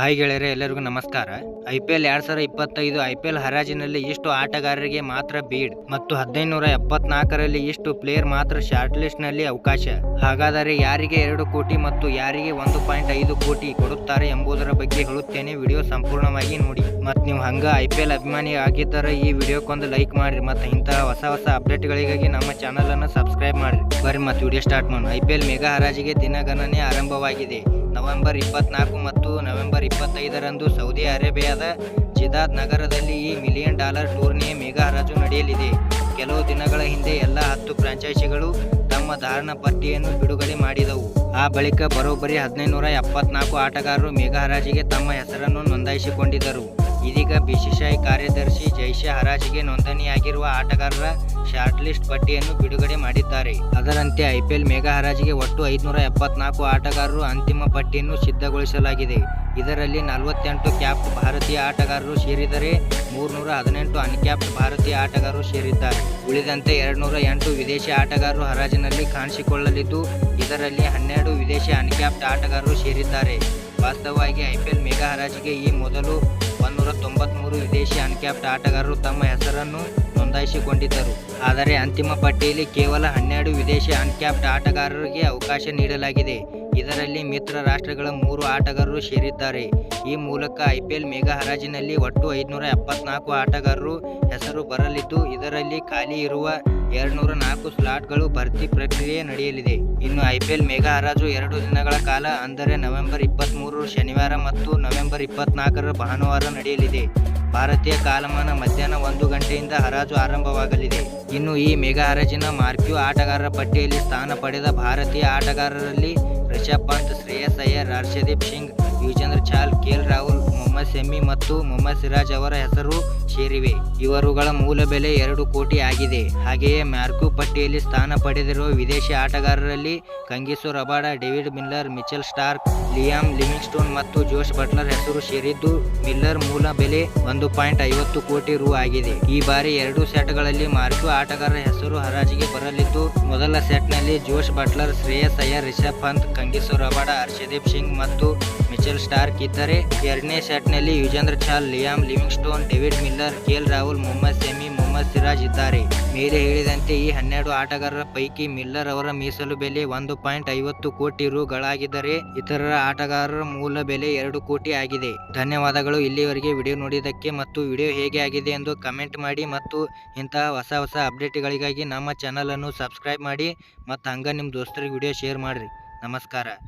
Hi ಗೆಳೆಯರೆ, ಎಲ್ಲರಿಗೂ ನಮಸ್ಕಾರ. ಐ ಪಿ ಎಲ್ ಎರಡ್ ಸಾವಿರದ ಇಪ್ಪತ್ತೈದು ಐ ಪಿ ಎಲ್ ಹರಾಜಿನಲ್ಲಿ ಇಷ್ಟು ಆಟಗಾರರಿಗೆ ಮಾತ್ರ ಬೀಡ್ ಮತ್ತು ಹದಿನೈದುನೂರ ಎಪ್ಪತ್ನಾಲ್ಕರಲ್ಲಿ ಇಷ್ಟು ಪ್ಲೇಯರ್ ಮಾತ್ರ ಶಾರ್ಟ್ ಲಿಸ್ಟ್ನಲ್ಲಿ ಅವಕಾಶ. ಹಾಗಾದರೆ ಯಾರಿಗೆ ಎರಡು ಕೋಟಿ ಮತ್ತು ಯಾರಿಗೆ ಒಂದು ಪಾಯಿಂಟ್ ಐದು ಕೋಟಿ ಕೊಡುತ್ತಾರೆ ಎಂಬುದರ ಬಗ್ಗೆ ಹೇಳುತ್ತೇನೆ. ವಿಡಿಯೋ ಸಂಪೂರ್ಣವಾಗಿ ನೋಡಿ. ಮತ್ತು ನೀವು ಹಂಗ ಐ ಪಿ ಎಲ್ ಅಭಿಮಾನಿ ಆಗಿದ್ದರೆ ಈ ವಿಡಿಯೋಕ್ಕೊಂದು ಲೈಕ್ ಮಾಡಿರಿ ಮತ್ತು ಇಂತಹ ಹೊಸ ಹೊಸ ಅಪ್ಡೇಟ್ಗಳಿಗಾಗಿ ನಮ್ಮ ಚಾನಲ್ ಅನ್ನು ಸಬ್ಸ್ಕ್ರೈಬ್ ಮಾಡಿರಿ. ಬರ್ರಿ ಮತ್ತು ವಿಡಿಯೋ ಸ್ಟಾರ್ಟ್ ಮಾಡೋಣ. ಐ ಪಿ ಎಲ್ ಮೆಗಾ ಹರಾಜಿಗೆ ದಿನಗಣನೆ ಆರಂಭವಾಗಿದೆ. ನವೆಂಬರ್ ಇಪ್ಪತ್ನಾಲ್ಕು ಮತ್ತು ನವೆಂಬರ್ ಇಪ್ಪತ್ತೈದರಂದು ಸೌದಿ ಅರೇಬಿಯಾದ ಜಿದಾದ್ ನಗರದಲ್ಲಿ ಈ ಮಿಲಿಯನ್ ಡಾಲರ್ ಟೂರ್ನಿಯ ಮೆಗಾ ಹರಾಜು ನಡೆಯಲಿದೆ. ಕೆಲವು ದಿನಗಳ ಹಿಂದೆ ಎಲ್ಲ ಹತ್ತು ಫ್ರಾಂಚೈಸಿಗಳು ತಮ್ಮ ಧಾರಣ ಪಟ್ಟಿಯನ್ನು ಬಿಡುಗಡೆ ಮಾಡಿದವು. ಆ ಬಳಿಕ ಬರೋಬ್ಬರಿ ಹದಿನೈದು ನೂರ ಎಪ್ಪತ್ನಾಲ್ಕು ಆಟಗಾರರು ಮೆಗಾ ಹರಾಜಿಗೆ ತಮ್ಮ ಹೆಸರನ್ನು ನೋಂದಾಯಿಸಿಕೊಂಡಿದ್ದರು. ಇದೀಗ ಬಿಸಿಸಿಐ ಕಾರ್ಯದರ್ಶಿ ಜೈಶಾ ಹರಾಜಿಗೆ ನೋಂದಣಿಯಾಗಿರುವ ಆಟಗಾರರ ಶಾರ್ಟ್ ಲಿಸ್ಟ್ ಪಟ್ಟಿಯನ್ನು ಬಿಡುಗಡೆ ಮಾಡಿದ್ದಾರೆ. ಅದರಂತೆ ಐಪಿಎಲ್ ಮೆಗಾ ಹರಾಜಿಗೆ ಒಟ್ಟು ಐದುನೂರ ಎಪ್ಪತ್ನಾಲ್ಕು ಆಟಗಾರರು ಅಂತಿಮ ಪಟ್ಟಿಯನ್ನು ಸಿದ್ಧಗೊಳಿಸಲಾಗಿದೆ. ಇದರಲ್ಲಿ ನಲವತ್ತೆಂಟು ಕ್ಯಾಪ್ ಭಾರತೀಯ ಆಟಗಾರರು ಸೇರಿದರೆ ಮೂರ್ನೂರ ಹದಿನೆಂಟು ಅನ್ಕ್ಯಾಪ್ಟ್ ಭಾರತೀಯ ಆಟಗಾರರು ಸೇರಿದ್ದಾರೆ. ಉಳಿದಂತೆ ಎರಡ್ನೂರ ಎಂಟು ವಿದೇಶಿ ಆಟಗಾರರು ಹರಾಜಿನಲ್ಲಿ ಕಾಣಿಸಿಕೊಳ್ಳಲಿದ್ದು, ಇದರಲ್ಲಿ ಹನ್ನೆರಡು ವಿದೇಶಿ ಅನ್ಕ್ಯಾಪ್ಟ್ ಆಟಗಾರರು ಸೇರಿದ್ದಾರೆ. ವಾಸ್ತವವಾಗಿ ಐಪಿಎಲ್ ಮೇಘ ಹರಾಜಿಗೆ ಈ ಮೊದಲು ಒಂದೂರ ತೊಂಬತ್ಮೂರು ವಿದೇಶಿ ಅನ್ಕ್ಯಾಪ್ಟ್ ಆಟಗಾರರು ತಮ್ಮ ಹೆಸರನ್ನು ನೋಂದಾಯಿಸಿಕೊಂಡಿದ್ದರು. ಆದರೆ ಅಂತಿಮ ಪಟ್ಟಿಯಲ್ಲಿ ಕೇವಲ ಹನ್ನೆರಡು ವಿದೇಶಿ ಅನ್ಕ್ಯಾಪ್ಟ್ ಆಟಗಾರರಿಗೆ ಅವಕಾಶ ನೀಡಲಾಗಿದೆ. ಇದರಲ್ಲಿ ಮಿತ್ರ ರಾಷ್ಟ್ರಗಳ ಮೂರು ಆಟಗಾರರು ಸೇರಿದ್ದಾರೆ. ಈ ಮೂಲಕ ಐಪಿಎಲ್ ಮೆಗಾ ಹರಾಜಿನಲ್ಲಿ ಒಟ್ಟು ಐದುನೂರ ಎಪ್ಪತ್ನಾಲ್ಕು ಆಟಗಾರರು ಹೆಸರು ಬರಲಿದ್ದು, ಇದರಲ್ಲಿ ಖಾಲಿ ಇರುವ ಎರಡ್ನೂರ ನಾಲ್ಕು ಸ್ಲಾಟ್ಗಳು ಭರ್ತಿ ಪ್ರಕ್ರಿಯೆ ನಡೆಯಲಿದೆ. ಇನ್ನು ಐಪಿಎಲ್ ಮೆಗಾ ಹರಾಜು ಎರಡು ದಿನಗಳ ಕಾಲ, ಅಂದರೆ ನವೆಂಬರ್ ಇಪ್ಪತ್ತ್ಮೂರು ಶನಿವಾರ ಮತ್ತು ನವೆಂಬರ್ ಇಪ್ಪತ್ನಾಲ್ಕರ ಭಾನುವಾರ ನಡೆಯಲಿದೆ. ಭಾರತೀಯ ಕಾಲಮಾನ ಮಧ್ಯಾಹ್ನ ಒಂದು ಗಂಟೆಯಿಂದ ಹರಾಜು ಆರಂಭವಾಗಲಿದೆ. ಇನ್ನು ಈ ಮೆಗಾ ಹರಾಜಿನ ಮಾರ್ಕ್ಯೂ ಆಟಗಾರರ ಪಟ್ಟಿಯಲ್ಲಿ ಸ್ಥಾನ ಪಡೆದ ಭಾರತೀಯ ಆಟಗಾರರಲ್ಲಿ ರಿಷಬ್ ಪಂತ್ ಶ್ರೇಯಸ್ ಅಯ್ಯರ್ ಹರ್ಷದೀಪ್ ಸಿಂಗ್ ಯುಜೇಂದ್ರ ಚಾಲ್ ಕೆಎಲ್ ರಾಹುಲ್, ಮೊಹಮ್ಮದ್ ಶಮಿ ಮತ್ತು ಮೊಹಮ್ಮದ್ ಸಿರಾಜ್ ಅವರ ಹೆಸರು ಸೇರಿವೆ. ಇವರುಗಳ ಮೂಲ ಬೆಲೆ ಎರಡು ಕೋಟಿ ಆಗಿದೆ. ಹಾಗೆಯೇ ಮ್ಯಾರ್ಕು ಪಟ್ಟಿಯಲ್ಲಿ ಸ್ಥಾನ ಪಡೆದಿರುವ ವಿದೇಶಿ ಆಟಗಾರರಲ್ಲಿ Kagiso Rabada, David Miller, Mitchell Starc, Liam Livingstone ಮತ್ತು ಜೋಶ್ ಬಟ್ಲರ್ ಹೆಸರು ಸೇರಿದ್ದು ಮಿಲ್ಲರ್ ಮೂಲ ಬೆಲೆ ಒಂದು ಪಾಯಿಂಟ್ ಐವತ್ತು ಕೋಟಿ ರು ಆಗಿದೆ. ಈ ಬಾರಿ ಎರಡು ಸೆಟ್ಗಳಲ್ಲಿ ಮಾರ್ಕು ಆಟಗಾರರ ಹೆಸರು ಹರಾಜಿಗೆ ಬರಲಿದ್ದು, ಮೊದಲ ಸೆಟ್ನಲ್ಲಿ Josh Buttler, Shreyas Iyer, Rishabh Pant, Kagiso Rabada Harshdeep Singh ಮತ್ತು ಮಿಚೆಲ್ ಸ್ಟಾರ್ಕ್ ಇದ್ದರೆ. ಎರಡನೇ ಸೆಟ್ನಲ್ಲಿ Yuzvendra Chahal, Liam Livingstone, David Miller KL Rahul, Mohammed Shami, Mohammed Siraj ಇದ್ದಾರೆ. ಮೇಲೆ ಹೇಳಿದಂತೆ ಈ ಹನ್ನೆರಡು ಆಟಗಾರರ ಪೈಕಿ ಮಿಲ್ಲರ್ ಅವರ ಮೀಸಲು ಬೆಲೆ ಒಂದು ಪಾಯಿಂಟ್ ಐವತ್ತು ಕೋಟಿ ರುಗಳಾಗಿದ್ದರೆ ಇತರರ ಆಟಗಾರರ ಮೂಲ ಬೆಲೆ ಎರಡು ಕೋಟಿ ಆಗಿದೆ. ಧನ್ಯವಾದಗಳು. ಇಲ್ಲಿವರೆಗೆ ವಿಡಿಯೋ ನೋಡಿದ್ದಕ್ಕೆ ಮತ್ತು ವಿಡಿಯೋ ಹೇಗೆ ಆಗಿದೆ ಎಂದು ಕಮೆಂಟ್ ಮಾಡಿ ಮತ್ತು ಇಂತಹ ಹೊಸ ಹೊಸ ಅಪ್ಡೇಟ್ಗಳಿಗಾಗಿ ನಮ್ಮ ಚಾನಲನ್ನು ಸಬ್ಸ್ಕ್ರೈಬ್ ಮಾಡಿ ಮತ್ತು ಹಂಗೆ ನಿಮ್ಮ ದೋಸ್ತರಿಗೆ ವಿಡಿಯೋ ಶೇರ್ ಮಾಡಿರಿ. ನಮಸ್ಕಾರ.